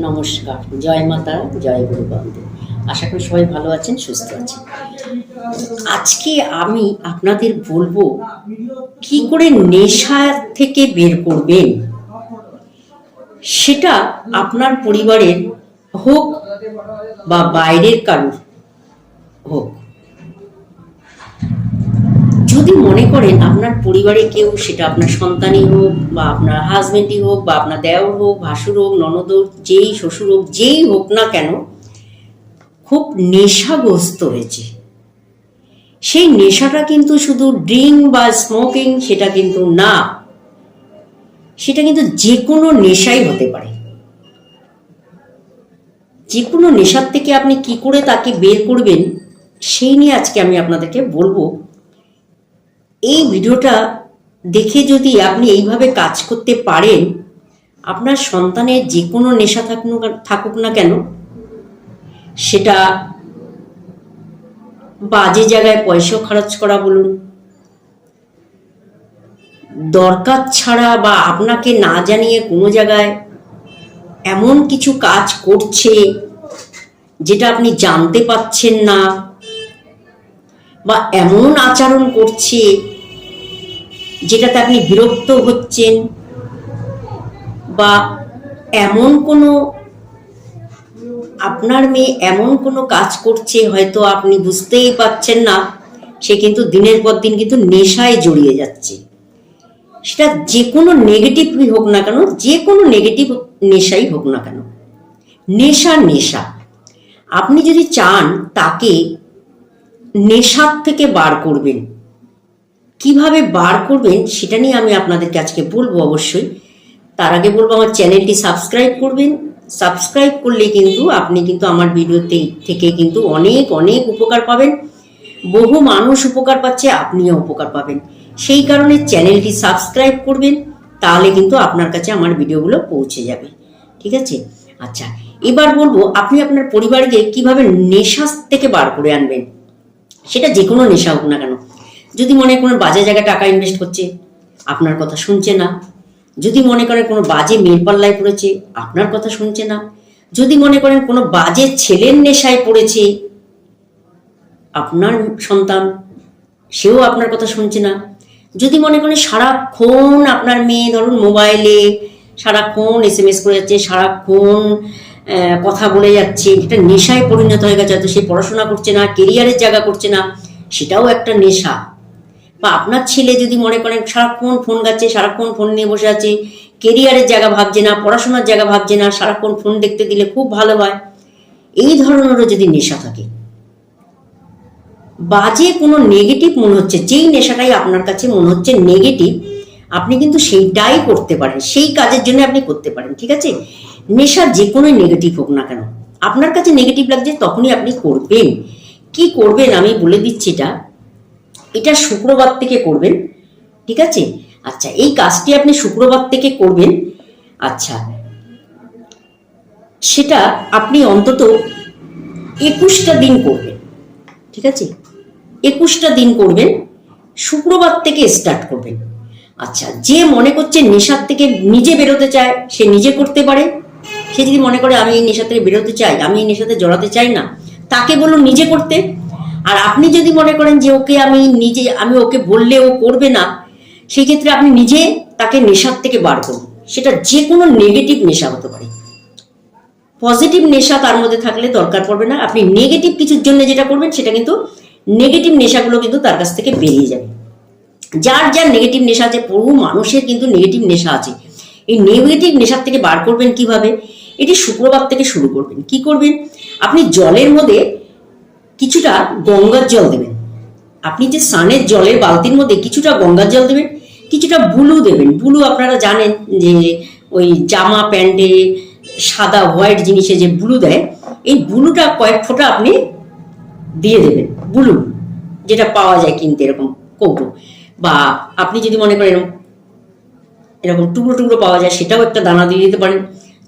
নমস্কার, জয় মাতা, জয় গুরু বন্ধু আশা করি সবাই ভালো আছেন, সুস্থ আছেন। আজকে আমি আপনাদের বলব, কি করে নেশা থেকে বের করবেন? সেটা আপনার পরিবারের হোক বা বাইরের কারোর হোক। যদি মনে করেন আপনার পরিবারে কেউ, সেটা আপনার সন্তানই হোক বা আপনার হাজবেন্ডই হোক বা আপনার দেওর হোক, ভাসুর হোক, ননদ হোক, যেই শ্বশুর হোক, যেই হোক না কেন, খুব নেশাগ্রস্ত হয়েছে। সেই নেশাটা কিন্তু শুধু ড্রিঙ্ক বা স্মোকিং সেটা কিন্তু না, সেটা কিন্তু যে কোনো নেশাই হতে পারে। যে কোনো নেশার থেকে আপনি কি করে তাকে বের করবেন, সেই নিয়ে আজকে আমি আপনাদেরকে বলব। এই ভিডিওটা দেখে যদি আপনি এইভাবে কাজ করতে পারেন, আপনার সন্তানের যে কোনো নেশা থাকুক থাকুক না কেন, সেটা বাজে জায়গায় পয়সা খরচ করা বলুন, দরকার ছাড়া বা আপনাকে না জানিয়ে কোনো জায়গায় এমন কিছু কাজ করছে যেটা আপনি জানতে পাচ্ছেন না বা এমন আচরণ করছে যেটাতে আপনি বিরক্ত হচ্ছেন বা এমন কোনো, আপনার মেয়ে এমন কোনো কাজ করছে হয়তো আপনি বুঝতেই পাচ্ছেন না, সে কিন্তু দিনের পর দিন কিন্তু নেশায় জড়িয়ে যাচ্ছে। সেটা যে কোনো নেগেটিভই হোক না কেন, যে কোনো নেগেটিভ নেশাই হোক না কেন। নেশা নেশা। আপনি যদি চান তাকে নেশার থেকে বার করবেন কীভাবে বার করবেন সেটা নিয়ে আমি আপনাদেরকে আজকে বলব অবশ্যই। তার আগে বলব, আমার চ্যানেলটি সাবস্ক্রাইব করবেন। সাবস্ক্রাইব করলে কিন্তু আপনি কিন্তু আমার ভিডিওতে থেকে কিন্তু অনেক অনেক উপকার পাবেন। বহু মানুষ উপকার পাচ্ছে, আপনিও উপকার পাবেন। সেই কারণে চ্যানেলটি সাবস্ক্রাইব করবেন, তাহলে কিন্তু আপনার কাছে আমার ভিডিওগুলো পৌঁছে যাবে। ঠিক আছে? আচ্ছা এবার বলব, আপনি আপনার পরিবারকে কীভাবে নেশা থেকে বার করে আনবেন? সেটা যে কোনো নেশা হোক না কেন। যদি মনে কোনো বাজে জায়গায় টাকা ইনভেস্ট করছে আপনার কথা শুনছে না। যদি মনে করেন কোনো বাজে মেয়ের পড়েছে, আপনার কথা শুনছে না। যদি মনে করেন কোনো বাজে ছেলের নেশায় পড়েছে, আপনার সন্তান, সেও আপনার কথা শুনছে না। যদি মনে করেন সারাক্ষণ আপনার মেয়ে ধরুন মোবাইলে, সারাক্ষণ এস এম এস করে যাচ্ছে, সারাক্ষণ কথা বলে যাচ্ছে এটা নেশায় পরিণত হয়ে গেছে, হয়তো সে পড়াশোনা করছে না কেরিয়ারের জায়গা করছে না, সেটাও একটা নেশা। বা আপনার ছেলে যদি মনে করেন সারাক্ষণ ফোন গাচ্ছে সারাক্ষণ ফোন নিয়ে বসে আছে, কেরিয়ারের জায়গা ভাবছে না, পড়াশোনার জায়গা ভাবছে না, সারাক্ষণ ফোন দেখতে দিলে খুব ভালো হয়। এই ধরনেরও যদি নেশা থাকে, বাজে কোনো নেগেটিভ মনে হচ্ছে, যেই নেশাটাই আপনার কাছে মনে হচ্ছে নেগেটিভ আপনি কিন্তু সেইটাই করতে পারেন, সেই কাজের জন্য আপনি করতে পারেন, ঠিক আছে? নেশা যে কোনো নেগেটিভ হোক না কেন, আপনার কাছে নেগেটিভ লাগছে তখনই আপনি করবেন। কি করবেন আমি বলে দিচ্ছি এটা এটা শুক্রবার থেকে করবেন, ঠিক আছে? আচ্ছা এই কাজটি আপনি শুক্রবার থেকে করবেন। আচ্ছা সেটা আপনি অন্তত একুশটা দিন করবেন, ঠিক আছে? একুশটা দিন করবেন, শুক্রবার থেকে স্টার্ট করবেন। আচ্ছা যে মনে করছে নেশার থেকে নিজে বেরোতে চায়, সে নিজে করতে পারে। সে যদি মনে করে, আমি এই নেশা থেকে বেরোতে চাই, আমি এই নেশাতে জড়াতে চাই না, তাকে বলুন নিজে করতে। আর আপনি যদি মনে করেন যে ওকে আমি নিজে, আমি ওকে বললে ও করবে না সেই ক্ষেত্রে আপনি নিজে তাকে নেশার থেকে বার করুন। সেটা যে কোনো নেগেটিভ নেশা হতে পারে। পজিটিভ নেশা তার মধ্যে থাকলে দরকার পড়বে না। আপনি নেগেটিভ কিছুর জন্য যেটা করবেন, সেটা কিন্তু নেগেটিভ নেশাগুলো কিন্তু তার কাছ থেকে বেরিয়ে যাবে। যার যার নেগেটিভ নেশা আছে, বহু মানুষের কিন্তু নেগেটিভ নেশা আছে। এই নেগেটিভ নেশার থেকে বার করবেন কীভাবে? এটি শুক্রবার থেকে শুরু করবেন। কি করবেন? আপনি জলের মধ্যে কিছুটা গঙ্গার জল দেবেন। আপনি যে স্নানের জলের বালতির মধ্যে কিছুটা গঙ্গার জল দেবেন, কিছুটা বুলু দেবেন। বুলু আপনারা জানেন যে ওই জামা প্যান্টে, সাদা হোয়াইট জিনিসে যে বুলু দেয়, এই বুলুটা কয়েক ফোঁটা আপনি দিয়ে দেবেন, বুলু, যেটা পাওয়া যায় কিনতে এরকম কৌটো। বা আপনি যদি মনে করেন এরকম- টুকরো টুকরো পাওয়া যায়, সেটাও একটা দানা দিয়ে দিতে পারেন।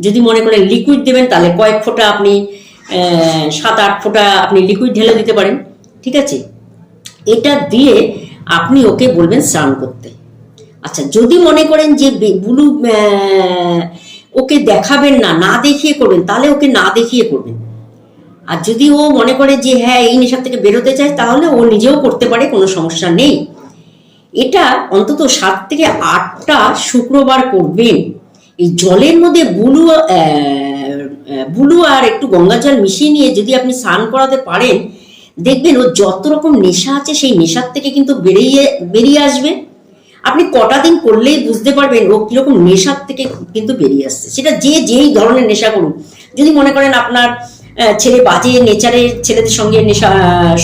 যদি মনে করেন লিকুইড দেবেন, তাহলে কয়েক ফোঁটা আপনি সাত আট ফোঁটা আপনি লিকুইড ঢেলে দিতে পারেন, ঠিক আছে? এটা দিয়ে আপনি ওকে বলবেন স্নান করতে। আচ্ছা যদি মনে করেন যে ব্লু ওকে দেখাবেন না না দেখিয়ে করবেন, তাহলে ওকে না দেখিয়ে করবেন। আর যদি ও মনে করে যে হ্যাঁ এই নেশার থেকে বেরোতে চায়, তাহলে ও নিজেও করতে পারে, কোনো সমস্যা নেই। এটা অন্তত সাত থেকে আটটা শুক্রবার করবেন। এই জলের মধ্যে বুলু বুলু আর একটু গঙ্গা জল মিশিয়ে নিয়ে যদি আপনি স্নান করাতে পারেন, দেখবেন ও যত রকম নেশা আছে সেই নেশার থেকে কিন্তু বেরিয়ে বেরিয়ে আসবে। আপনি কটা দিন করলেই বুঝতে পারবেন ও কীরকম নেশার থেকে কিন্তু বেরিয়ে আসছে। সেটা যে যেই ধরনের নেশা করুন যদি মনে করেন আপনার ছেলে বাজে নেচারের ছেলেদের সঙ্গে নেশা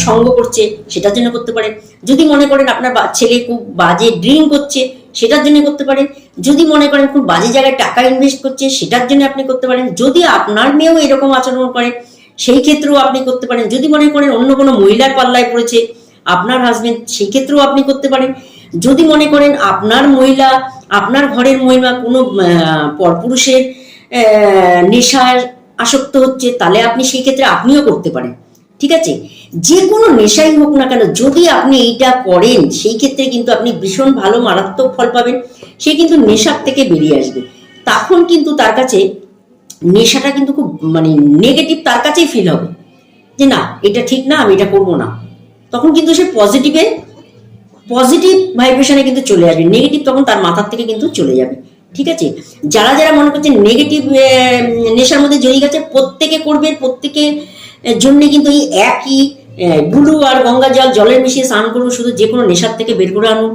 সঙ্গ করছে, সেটার জন্য করতে পারেন যদি মনে করেন আপনার ছেলে খুব বাজে ড্রিঙ্ক করছে সেটার জন্য করতে পারেন। যদি মনে করেন খুব বাজে জায়গায় টাকা ইনভেস্ট করছে, সেটার জন্য আপনি করতে পারেন। যদি আপনার মেয়েও এরকম আচরণ করে, সেই ক্ষেত্রেও আপনি করতে পারেন। যদি মনে করেন অন্য কোনো মহিলার পাল্লায় পড়েছে, আপনার হাজবেন্ড সেই ক্ষেত্রেও আপনি করতে পারেন। যদি মনে করেন আপনার মহিলা, আপনার ঘরের মহিলা কোনো পরপুরুষের নেশার আসক্ত হচ্ছে, তাহলে আপনি সেই ক্ষেত্রে আপনিও করতে পারেন। ঠিক আছে? যে কোনো নেশাই হোক না কেন, যদি আপনি এইটা করেন, সেই ক্ষেত্রে কিন্তু আপনি ভীষণ ভালো মারাত্মক ফল পাবেন। সে কিন্তু নেশার থেকে বেরিয়ে আসবে। তখন কিন্তু তার কাছে নেশাটা কিন্তু খুব মানে নেগেটিভ তার কাছেই ফিল হবে। যে না, এটা ঠিক না, আমি এটা করব না। তখন কিন্তু সে পজিটিভে পজিটিভ ভাইব্রেশনে কিন্তু চলে আসবে। নেগেটিভ তখন তার মাথার থেকে কিন্তু চলে যাবে। ঠিক আছে? যারা যারা মনে করছে নেগেটিভ নেশার মধ্যে জড়িয়ে গেছে, প্রত্যেকে করবে, প্রত্যেকে জন্য কিন্তু এই একই গুলু আর গঙ্গা জল, জলের মিশিয়ে স্নান করুন, শুধু যে কোনো নেশার থেকে বের করে আনুন।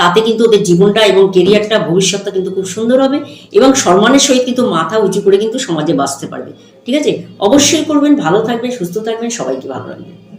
তাতে কিন্তু ওদের জীবনটা এবং কেরিয়ারটা ভবিষ্যৎটা কিন্তু খুব সুন্দর হবে এবং সম্মানের সহিত কিন্তু মাথা উঁচু করে কিন্তু সমাজে বাঁচতে পারবে। ঠিক আছে? অবশ্যই করবেন, ভালো থাকবেন, সুস্থ থাকবেন, সবাইকে ভালো রাখবেন।